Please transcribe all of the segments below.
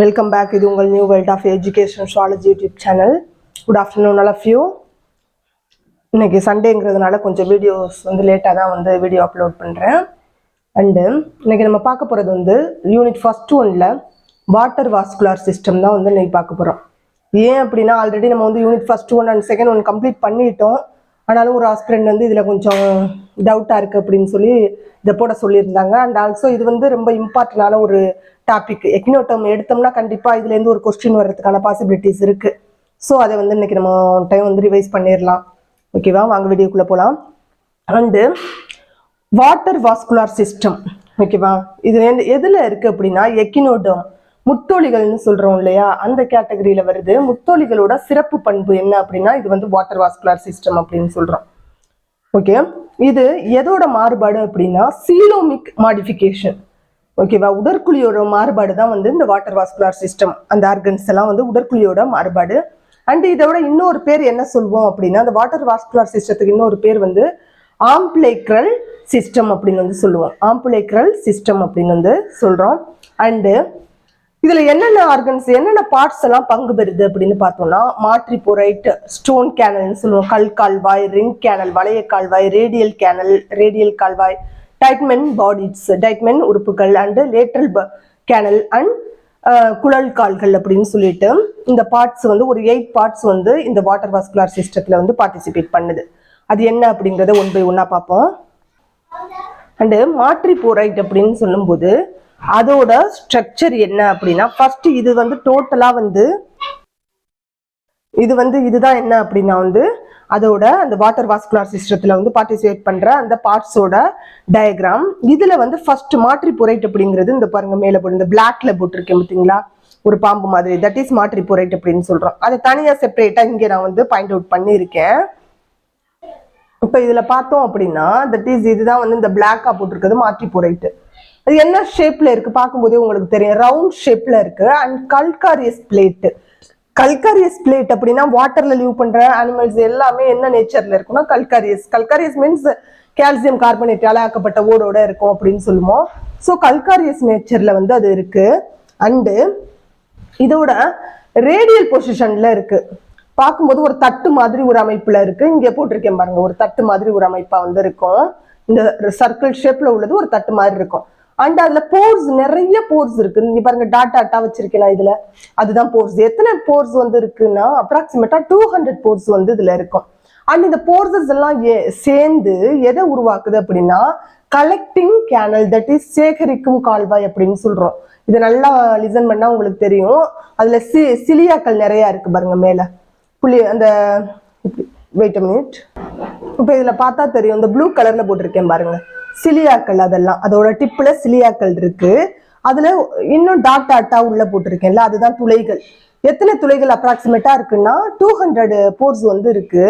Welcome back இது உங்கள் new world of education astrology YouTube channel good afternoon all of you இன்னைக்கு சண்டேங்கிறதுனால கொஞ்சம் வீடியோஸ் வந்து லேட்டாக தான் வந்து வீடியோ அப்லோட் பண்ணுறேன் அண்டு இன்னைக்கு நம்ம பார்க்க போகிறது வந்து யூனிட் ஃபர்ஸ்ட் ஒன்ல வாட்டர் வாஸ்குலார் சிஸ்டம் தான் வந்து இன்னைக்கு பார்க்க போகிறோம் ஏன் அப்படின்னா ஆல்ரெடி நம்ம வந்து unit first one and second one complete பண்ணிட்டோம். ஆனாலும் ஒரு ஹாஸ்பிட்டல் வந்து இதில் கொஞ்சம் டவுட்டாக இருக்குது அப்படின்னு சொல்லி இதை போட சொல்லியிருந்தாங்க. அண்ட் ஆல்சோ இது வந்து ரொம்ப இம்பார்ட்டண்டான ஒரு டாபிக் எக்னோட்டம் எடுத்தோம்னா கண்டிப்பாக இதுலேருந்து ஒரு கொஸ்டின் வர்றதுக்கான பாசிபிலிட்டிஸ் இருக்குது ஸோ அதை வந்து இன்றைக்கி நம்ம டைம் வந்து ரிவைஸ் பண்ணிடலாம். ஓகேவா வாங்க வீடியோக்குள்ளே போகலாம் அண்டு வாட்டர் வாஸ்குலார் சிஸ்டம் ஓகேவா இது எதில் இருக்குது அப்படின்னா எக்கினோடம் முத்தோலிகள்னு சொல்றோம் இல்லையா? அந்த கேட்டகரியில வருது. முத்தோலிகளோட சிறப்பு பண்பு என்ன அப்படின்னா இது வந்து வாட்டர் வாஸ்குலார் சிஸ்டம் அப்படின்னு சொல்றோம். ஓகே இது எதோட மாறுபாடு அப்படின்னா சீலோமிக் மாடிஃபிகேஷன் ஓகேவா உடற்குழியோட மாறுபாடு தான் வந்து இந்த வாட்டர் வாஸ்குலார் சிஸ்டம் அந்த ஆர்கன்ஸ் எல்லாம் வந்து உடற்குழியோட மாறுபாடு. அண்ட் இதோட இன்னொரு பேர் என்ன சொல்வோம் அப்படின்னா அந்த வாட்டர் வாஸ்குலார் சிஸ்டத்துக்கு இன்னொரு பேர் வந்து ஆம்பிளேக்ரல் சிஸ்டம் அப்படின்னு வந்து சொல்லுவோம். ஆம்பிளேக்ரல் சிஸ்டம் அப்படின்னு வந்து சொல்றோம். அண்டு இதுல என்னென்ன ஆர்கன்ஸ் என்னென்ன பார்ட்ஸ் எல்லாம் பங்கு பெறுது அப்படின்னு பார்த்தோம்னா மாட்ரி பொரைட் ஸ்டோன் கேனல்னு சொல்லுவோம். கல் கால்வாய் ரிங் கேனல் வளைய கால்வாய் ரேடியல் கேனல் ரேடியல் கால்வாய் டைட்மென் பாடிஸ் டைட்மென் உறுப்புகள் அண்டு லேட்ரல் கேனல் அண்ட் குழல் கால்கள் அப்படின்னு சொல்லிட்டு இந்த பார்ட்ஸ் வந்து ஒரு எயிட் பார்ட்ஸ் வந்து இந்த வாட்டர் வாஸ்குலார் சிஸ்டத்தில் வந்து பார்ட்டிசிபேட் பண்ணுது. அது என்ன அப்படிங்கிறத ஒன் பை ஒன்னா பார்ப்போம். அண்டு மாட்ரி போரைட் அப்படின்னு சொல்லும்போது அதோட ஸ்ட்ரக்சர் என்ன அப்படின்னா ஃபர்ஸ்ட் இது வந்து டோட்டலா வந்து இது வந்து இதுதான் என்ன அப்படின்னா வந்து அதோட அந்த வாட்டர் வாஸ்குலார் சிஸ்டத்துல வந்து பார்ட்டிசிபேட் பண்ற அந்த பார்ட்ஸோட டயக்ராம் இதுல வந்து ஃபர்ஸ்ட் மாற்றி பொரைட் அப்படிங்கிறது இந்த பாருங்க மேல போட்டு இந்த பிளாக்ல போட்டிருக்கேன் பார்த்தீங்களா? ஒரு பாம்பு மாதிரி. தட் இஸ் மாற்றி பொரைட் அப்படின்னு சொல்றோம். அதை தனியா செப்பரேட்டா இங்க நான் வந்து பாயிண்ட் அவுட் பண்ணியிருக்கேன். இப்ப இதுல பார்த்தோம் அப்படின்னா தட் இஸ் இதுதான் வந்து இந்த பிளாக்கா போட்டிருக்கிறது மாற்றி பொரைட்டு. அது என்ன ஷேப்ல இருக்கு? பார்க்கும்போதே உங்களுக்கு தெரியும். ரவுண்ட் ஷேப்ல இருக்கு. And calcareous plate calcareous plate அப்படின்னா வாட்டர்ல லீவ் பண்ற அனிமல்ஸ் எல்லாமே என்ன நேச்சர்ல இருக்கும்னா கல்காரியஸ் கல்காரியஸ் மீன்ஸ் கால்சியம் கார்பனேட்டால ஆக்கப்பட்ட ஓடோட இருக்கும் அப்படின்னு சொல்லுவோம். ஸோ கல்காரியஸ் நேச்சர்ல வந்து அது இருக்கு. அண்டு இதோட ரேடியல் பொசிஷன்ல இருக்கு. பார்க்கும்போது ஒரு தட்டு மாதிரி ஒரு அமைப்புல இருக்கு. இங்க போட்டிருக்கேன் பாருங்க. ஒரு தட்டு மாதிரி ஒரு அமைப்பா வந்து இருக்கும். இந்த சர்க்கிள் ஷேப்ல உள்ளது ஒரு தட்டு மாதிரி இருக்கும். அண்ட் அதுல போர்ஸ் நிறைய போர்ஸ் இருக்கு. நீங்க பாருங்க டாட்டா டாட்டா வச்சிருக்கேன் இதுல. அதுதான் போர்ஸ் எத்தனை போர்ஸ் வந்து இருக்குன்னா அப்ராக்சிமேட்டா டூ ஹண்ட்ரட் போர்ஸ் வந்து இதுல இருக்கும். அண்ட் இந்த போர்சஸ் எல்லாம் ஏ- சேர்ந்து எதை உருவாக்குது அப்படின்னா கலெக்டிங் கேனல் தட் இஸ் சேகரிக்கும் கால்வாய் அப்படின்னு சொல்றோம். இதை நல்லா லிசன் பண்ணா உங்களுக்கு தெரியும். அதுல சி சிலியாக்கள் நிறைய இருக்கு பாருங்க மேல. புளி அந்த வெயிட் மினிட் இப்போ இதுல பார்த்தா தெரியும். இந்த ப்ளூ கலர்ல போட்டிருக்கேன் பாருங்க. சிலியாக்கள் அதெல்லாம். அதோட டிப்ல சிலியாக்கள் இருக்கு. அதுல இன்னும் டாட் டாட்டா உள்ள போட்டிருக்கேன்ல அதுதான் துளைகள். எத்தனை துளைகள் அப்ராக்சிமேட்டா இருக்குன்னா டூ ஹண்ட்ரட் போர்ஸ் வந்து இருக்கு.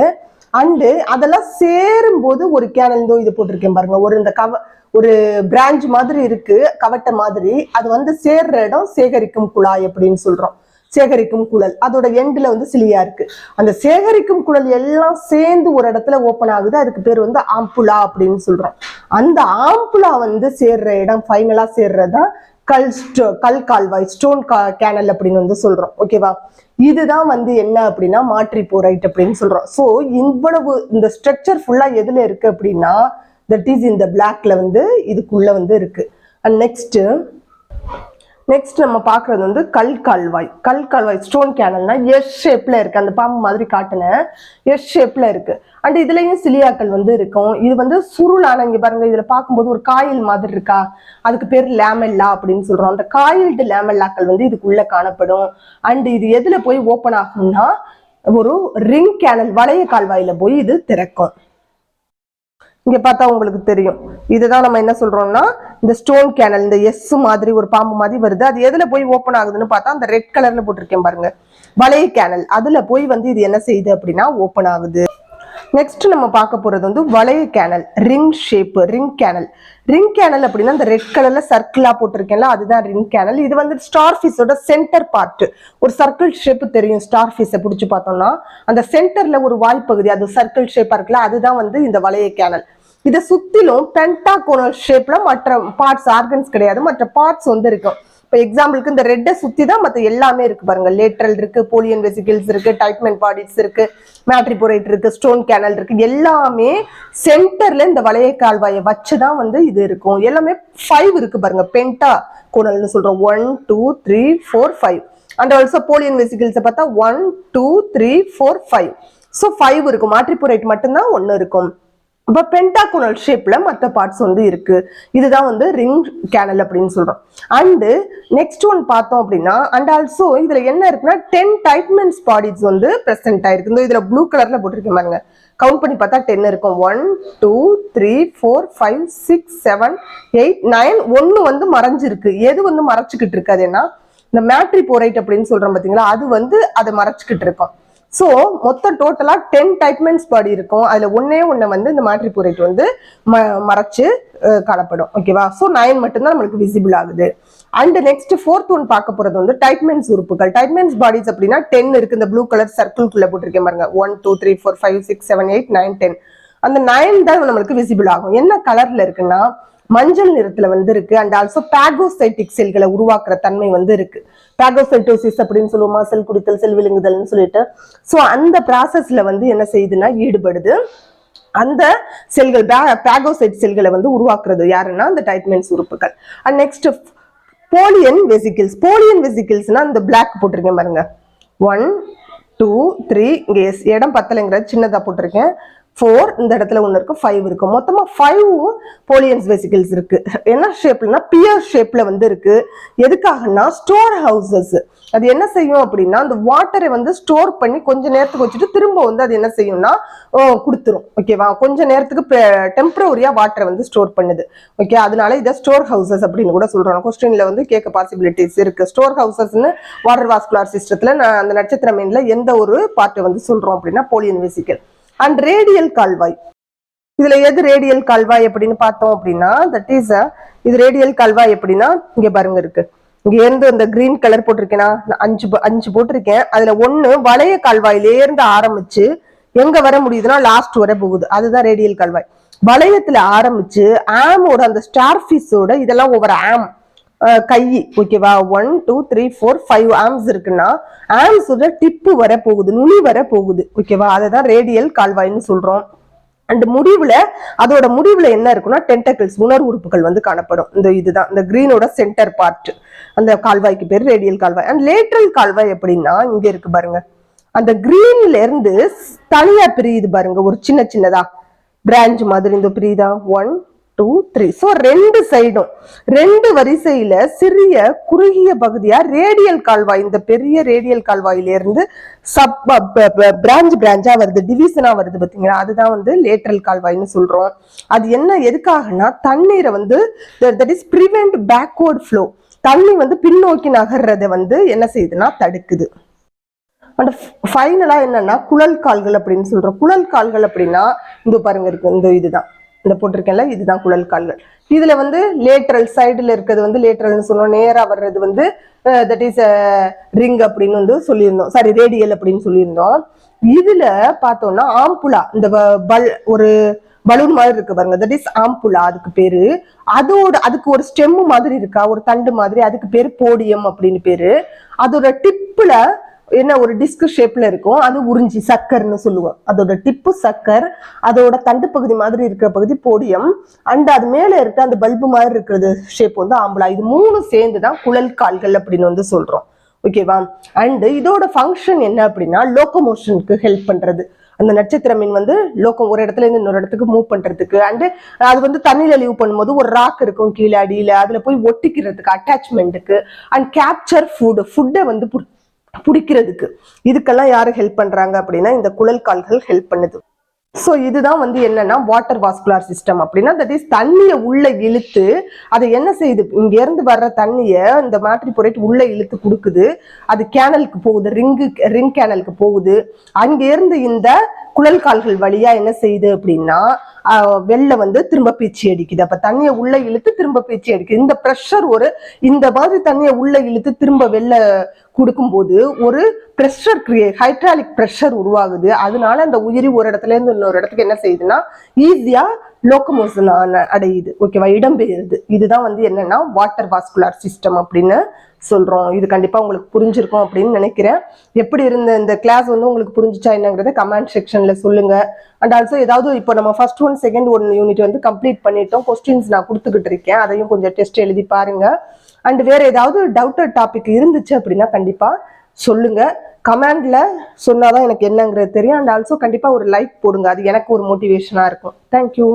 அண்டு அதெல்லாம் சேரும் போது ஒரு கேனல் இதோ இது போட்டிருக்கேன் பாருங்க. ஒரு இந்த கவ ஒரு பிரான்ச் மாதிரி இருக்கு கவட்டை மாதிரி. அது வந்து சேர்ற இடம் சேகரிக்கும் குழாய் அப்படின்னு சொல்றோம். சேகரிக்கும் குழல். அதோட எண்ட்ல வந்து சிலியா இருக்கு. அந்த சேகரிக்கும் குழல் எல்லாம் சேர்ந்து ஒரு இடத்துல ஓப்பன் ஆகுது. அதுக்கு பேர் வந்து ஆம்புலா அப்படின்னு சொல்றோம். அந்த ஆம்புலா வந்து சேர்ற இடம் ஃபைனலா சேர்றதா கல் ஸ்டோ கல் கால்வாய் ஸ்டோன் கா கேனல் அப்படின்னு வந்து சொல்றோம். ஓகேவா இதுதான் வந்து என்ன அப்படின்னா மாற்றி போரைட் அப்படின்னு சொல்றோம். ஸோ இவ்வளவு இந்த ஸ்ட்ரக்சர் ஃபுல்லா எதுல இருக்கு அப்படின்னா தட் இஸ் இந்த பிளாக்ல வந்து இதுக்குள்ள வந்து இருக்கு. அண்ட் நெக்ஸ்ட் நெக்ஸ்ட் நம்ம பார்க்குறது வந்து கல் கால்வாய். கல் கால்வாய் ஸ்டோன் கேனல்னா எஸ் ஷேப்பில் இருக்குது அந்த பாம்பு மாதிரி காட்டினேன் எஸ் ஷேப்பில் இருக்குது அண்ட் இதுலேயும் சிலியாக்கள் வந்து இருக்கும். இது வந்து சுருளான இங்கே பாருங்கள் இதில் பார்க்கும்போது ஒரு காயில் மாதிரி இருக்கா? அதுக்கு பேர் லேமெல்லா அப்படின்னு சொல்கிறோம் அந்த காயில்டு லேமெல்லாக்கள் வந்து இதுக்குள்ளே காணப்படும். அண்ட் இது எதில் போய் ஓப்பன் ஆகும்னா ஒரு ரிங் கேனல் வளைய கால்வாயில் போய் இது திறக்கும். இங்கே பார்த்தா உங்களுக்கு தெரியும். இதுதான் நம்ம என்ன சொல்கிறோம்னா இந்த ஸ்டோன் கேனல் இந்த எஸ் மாதிரி ஒரு பாம்பு மாதிரி வருது. அது எதில் போய் ஓப்பன் ஆகுதுன்னு பார்த்தா அந்த ரெட் கலரில் போட்டிருக்கேன் பாருங்க. வளைய கேனல் அதில் போய் வந்து இது என்ன செய்யுது அப்படின்னா ஓப்பன் ஆகுது. நெக்ஸ்ட் நம்ம பார்க்க போகிறது வந்து வளைய canal ring shape ring canal ring canal அப்படின்னா இந்த ரெட் கலரில் சர்க்கிளாக போட்டிருக்கேன்ல அதுதான் ரிங் கேனல் இது வந்து ஸ்டார் ஃபிஷோட சென்டர் பார்ட் ஒரு சர்க்கிள் ஷேப் தெரியும் ஸ்டார் ஃபிஷை பிடிச்சி பார்த்தோம்னா. அந்த சென்டரில் ஒரு வாய்ப்பகுதி அது சர்க்கிள் ஷேப்பாக இருக்குல்ல அதுதான் வந்து இந்த வளைய கேனல் இதை சுத்திலும் பென்டாகோனல் ஷேப்ல மற்ற பார்ட்ஸ் ஆர்கன்ஸ் கிடையாது. மற்ற பார்ட்ஸ் வந்து இருக்கும் இப்போ எக்ஸாம்பிளுக்கு இந்த ரெட்டை சுத்தி தான் மற்ற எல்லாமே இருக்கு பாருங்க. லேட்ரல் இருக்கு போலியன் வெசிகிள்ஸ் இருக்கு டைட்மெண்ட் பாடிஸ் இருக்கு மேட்ரிபோரேட் இருக்கு ஸ்டோன் கேனல் இருக்கு. எல்லாமே சென்டர்ல இந்த வளைய கால்வாயை வச்சு தான் வந்து இது இருக்கும். எல்லாமே ஃபைவ் இருக்கு பாருங்க. பென்டா கோனல்னு சொல்றோம். One two three four five and also polian வெசிகிள்ஸை பார்த்தா one two three four five so five இருக்கும். மாட்ரிபோரைட் மட்டும்தான் ஒன்று இருக்கும். இப்போ பென்டாகுனல் ஷேப்பில் மற்ற பார்ட்ஸ் வந்து இருக்குது இதுதான் வந்து ரிங் கேனல் அப்படின்னு சொல்கிறோம் அண்டு நெக்ஸ்ட் ஒன் பார்த்தோம் அப்படின்னா அண்ட் ஆல்சோ இதில் என்ன இருக்குன்னா டென் டைட்மெண்ட்ஸ் பாடிஸ் வந்து ப்ரெசென்ட் ஆயிருக்கு. இந்த இதில் ப்ளூ கலரில் போட்டிருக்கேன் பாருங்க. கவுண்ட் பண்ணி பார்த்தா டென் இருக்கும். One two three four five six seven eight nine ஒன்று வந்து மறைஞ்சிருக்கு. எது வந்து மறைச்சிக்கிட்டு இருக்கு? அது என்ன? இந்த மேட்ரி போரைட் அப்படின்னு சொல்கிறோம் பார்த்தீங்களா அது வந்து அதை மறைச்சிக்கிட்டு இருக்கும். ஸோ மொத்தம் டோட்டலாக டென் டைட்மெண்ட்ஸ் பாடி இருக்கும். அதில் ஒன்னே ஒன்று வந்து இந்த மேட்ரி போரைட் வந்து ம மறைச்சு காணப்படும். ஓகேவா ஸோ நைன் மட்டும்தான் நம்மளுக்கு விசிபிள் ஆகுது. அண்ட் நெக்ஸ்ட் ஃபோர்த் ஒன் பார்க்க போறது வந்து டைட்மெண்ட்ஸ் உறுப்புகள். டைட்மெண்ட்ஸ் பாடிஸ் அப்படின்னா டென் இருக்கு. இந்த ப்ளூ கலர் சர்க்கிள்குள்ளே போட்டிருக்கேன் பாருங்க. One two three four five six seven eight nine ten அந்த நைன் தான் நம்மளுக்கு விசிபிள் ஆகும். என்ன கலரில் இருக்குன்னா மஞ்சள் நிறத்துல வந்து இருக்கு. அண்ட் ஆல்சோ பேகோசைட்டிக் செல்களை உருவாக்குற தன்மை வந்து இருக்கு. பேகோசைட்டோசிஸ் அப்படின்னு சொல்லுவோமா? செல் குடித்தல் செல் விழுங்குதல்னு சொல்லிட்டு. ஸோ அந்த ப்ராசஸ்ல வந்து என்ன செய்யுதுன்னா ஈடுபடுது. அந்த செல்கள் பேகோசைட் செல்களை வந்து உருவாக்குறது யாருன்னா அந்த டைட்மென்ஸ் உறுப்புகள். And next Polian vesicles Polian வெசிக்கிள்ஸ்னா அந்த பிளாக் போட்டிருக்கேன் பாருங்க. ஒன் டூ த்ரீ இங்கே எஸ் இடம் பத்தலைங்கிற சின்னதாக போட்டிருக்கேன். ஃபோர் இந்த இடத்துல ஒன்று இருக்கு ஃபைவ் இருக்கு. மொத்தமாக ஃபைவ் போலியன்ஸ் வெசிக்கிள்ஸ் இருக்கு. என்ன ஷேப்லனா பியர் ஷேப்ல வந்து இருக்கு. எதுக்காகனா ஸ்டோர் ஹவுசஸ் அது என்ன செய்யும் அப்படின்னா அந்த வாட்டரை வந்து ஸ்டோர் பண்ணி கொஞ்ச நேரத்துக்கு வச்சுட்டு திரும்ப வந்து அது என்ன செய்யும்னா கொடுத்துரும். ஓகேவா கொஞ்ச நேரத்துக்கு டெம்பரரியா வாட்டரை வந்து ஸ்டோர் பண்ணுது. ஓகே அதனால இதை ஸ்டோர் ஹவுசஸ் அப்படின்னு கூட சொல்கிறோம் கொஸ்டின்ல வந்து கேட்க பாசிபிலிட்டிஸ் இருக்கு. ஸ்டோர் ஹவுசஸ்னு வாட்டர் வாஸ்குலார் சிஸ்டத்துல நான் அந்த நட்சத்திர மீன்ல எந்த ஒரு பார்ட்டை வந்து சொல்றோம் அப்படின்னா போலியன் வெசிக்கல் அண்ட் ரேடியல் கால்வாய் இதுல எது ரேடியல் கால்வாய் அப்படின்னு பார்த்தோம் அப்படின்னா தட் இஸ் இது ரேடியல் கால்வாய் எப்படின்னா இங்க பாருங்க இருக்கு. இங்க இருந்து அந்த கிரீன் கலர் போட்டிருக்கேனா? அஞ்சு அஞ்சு போட்டிருக்கேன். அதுல ஒண்ணு வளைய கால்வாயில இருந்து ஆரம்பிச்சு எங்க வர முடியுதுன்னா லாஸ்ட் வரை போகுது. அதுதான் ரேடியல் கால்வாய் வளையத்துல ஆரம்பிச்சு ஆமோட அந்த ஸ்டார் ஸ்டார்ஃபிஷோட இதெல்லாம் ஒவ்வொரு ஆம் கை ஓகேவா one two three four five arms இருக்குன்னா ஆம்ஸோட டிப்பு வர போகுது நுனி வர போகுது ஓகேவா அதை தான் ரேடியல் கால்வாய்னு சொல்றோம். அண்ட் முடிவுல அதோட முடிவுல என்ன இருக்குன்னா டென்டக்கிள்ஸ் உணர் உறுப்புகள் வந்து காணப்படும். இந்த இதுதான் இந்த கிரீனோட சென்டர் பார்ட் அந்த கால்வாய்க்கு பேர் ரேடியல் கால்வாய். அண்ட் லேட்ரல் கால்வாய் எப்படின்னா இங்க இருக்கு பாருங்க. அந்த கிரீன்ல இருந்து தனியா பிரியுது பாருங்க ஒரு சின்ன சின்னதா. பிரான்ச் மாதிரி இந்த பிரியுதா? ஒன் டூ த்ரீ ஸோ ரெண்டு சைடும் ரெண்டு வரிசையில சிறிய குறுகிய பகுதியா ரேடியல் கால்வாய். இந்த பெரிய ரேடியல் கால்வாயிலிருந்து சப் பிரான்ச் பிரான்ச்சா வருது. டிவிஷனா வருது பாத்தீங்களா அதுதான் வந்து லேட்ரல் கால்வாய்னு சொல்றோம். அது என்ன எதுக்காகனா தண்ணீரை வந்து that is prevent backward flow தண்ணி வந்து பின்னோக்கி நகர்றதை வந்து என்ன செய்யுதுன்னா தடுக்குது. அண்ட் ஃபைனலா என்னன்னா குழல் கால்கள் அப்படின்னு சொல்றோம். குழல் கால்கள் அப்படின்னா இந்த பாருங்க இருக்கு இந்த இதுதான். இந்த போட்டிருக்கேன்ல இதுதான் குழல் கால்கள். இதுல வந்து லேட்ரல் சைடுல இருக்கிறது வந்து லேட்ரல்னு சொன்னோம் நேராக வர்றது வந்து தட் இஸ் ரிங் அப்படின்னு வந்து சொல்லியிருந்தோம். சாரி ரேடியல் அப்படின்னு சொல்லியிருந்தோம். இதுல பார்த்தோம்னா ஆம்புலா இந்த வ- பல் ஒரு பலூன் மாதிரி இருக்கு பாருங்க. தட் இஸ் ஆம்புலா அதுக்கு பேரு. அதோட அதுக்கு ஒரு ஸ்டெம் மாதிரி இருக்கா? ஒரு தண்டு மாதிரி அதுக்கு பேரு போடியம் அப்படின்னு பேரு. அதோட டிப்பில் என்ன ஒரு டிஸ்க் ஷேப்ல இருக்கும். அது உறிஞ்சி சக்கர்னு சொல்லுவோம். அதோட டிப்பு சக்கர் அதோட தண்டு பகுதி மாதிரி இருக்கிற பகுதி போடியம் அண்ட் அது மேல இருக்க அந்த பல்பு மாதிரி இருக்கிறது ஷேப் வந்து ஆம்பளா. இது மூணு சேர்ந்து தான் குழல் கால்கள் அப்படின்னு வந்து சொல்றோம். ஓகேவா அண்ட் இதோட ஃபங்க்ஷன் என்ன அப்படின்னா லோக்கோமோஷனுக்கு ஹெல்ப் பண்றது. அந்த நட்சத்திர மீன் வந்து லோக்கம் ஒரு இடத்துல இருந்து இன்னொரு இடத்துக்கு மூவ் பண்றதுக்கு. அண்ட் அது வந்து தண்ணியில லீவ் பண்ணும்போது ஒரு ராக் இருக்கும் கீழே அடியில. அதுல போய் ஒட்டிக்கிறதுக்கு அட்டாச்மெண்ட்டுக்கு அண்ட் கேப்சர் ஃபுட் ஃபுட்டை வந்து பிடிக்கிறதுக்கு. இதுக்கெல்லாம் யாரு ஹெல்ப் பண்றாங்க அப்படின்னா இந்த குழல் கால்கள் ஹெல்ப் பண்ணுது. ஸோ இதுதான் வந்து என்னன்னா வாட்டர் வாஸ்குலார் சிஸ்டம் அப்படின்னா தட் இஸ் தண்ணியை உள்ள இழுத்து அதை என்ன செய்யுது? இங்க இருந்து வர்ற தண்ணியை இந்த மாற்றி பொருட்டு உள்ள இழுத்து கொடுக்குது. அது கேனலுக்கு போகுது ரிங்கு ரிங் கேனலுக்கு போகுது. அங்கிருந்து இந்த குழல் கால்கள் வழியா என்ன செய்யுது அப்படின்னா வெளில வந்து திரும்ப பீச்சி அடிக்குது. அப்ப தண்ணியை உள்ள இழுத்து திரும்ப பீச்சி அடிக்குது. இந்த ப்ரெஷர் ஒரு இந்த மாதிரி தண்ணியை உள்ள இழுத்து திரும்ப வெளில கொடுக்கும்போது ஒரு ப்ரெஷர் கிரியே ஹைட்ராலிக் ப்ரெஷர் உருவாகுது. அதனால அந்த உயிரி ஒரு இடத்துல இருந்து இன்னொரு இடத்துக்கு என்ன செய்யுதுன்னா ஈஸியா லோக்கமோசன் அடையுது ஓகேவா இடம்பெயருது இதுதான் வந்து என்னன்னா வாட்டர் வாஸ்குலார் சிஸ்டம் அப்படின்னு சொல்றோம். இது கண்டிப்பா உங்களுக்கு புரிஞ்சிருக்கும் அப்படின்னு நினைக்கிறேன். எப்படி இருந்த இந்த கிளாஸ் வந்து உங்களுக்கு புரிஞ்சுச்சா என்னங்கிறத கமெண்ட் செக்ஷன்ல சொல்லுங்க. அண்ட் ஆல்சோ ஏதாவது இப்போ நம்ம first one second one unit வந்து கம்ப்ளீட் பண்ணிட்டோம். கொஸ்டின்ஸ் நான் கொடுத்துக்கிட்டு இருக்கேன். அதையும் கொஞ்சம் டெஸ்ட் எழுதி பாருங்க. அண்ட் வேற ஏதாவது டவுட்டட் டாபிக் இருந்துச்சு அப்படின்னா கண்டிப்பா சொல்லுங்க. கமெண்ட்ல சொன்னாதான் எனக்கு என்னங்கிறது தெரியும். அண்ட் ஆல்சோ கண்டிப்பா ஒரு லைக் போடுங்க. அது எனக்கு ஒரு மோட்டிவேஷனா இருக்கும். தேங்க்யூ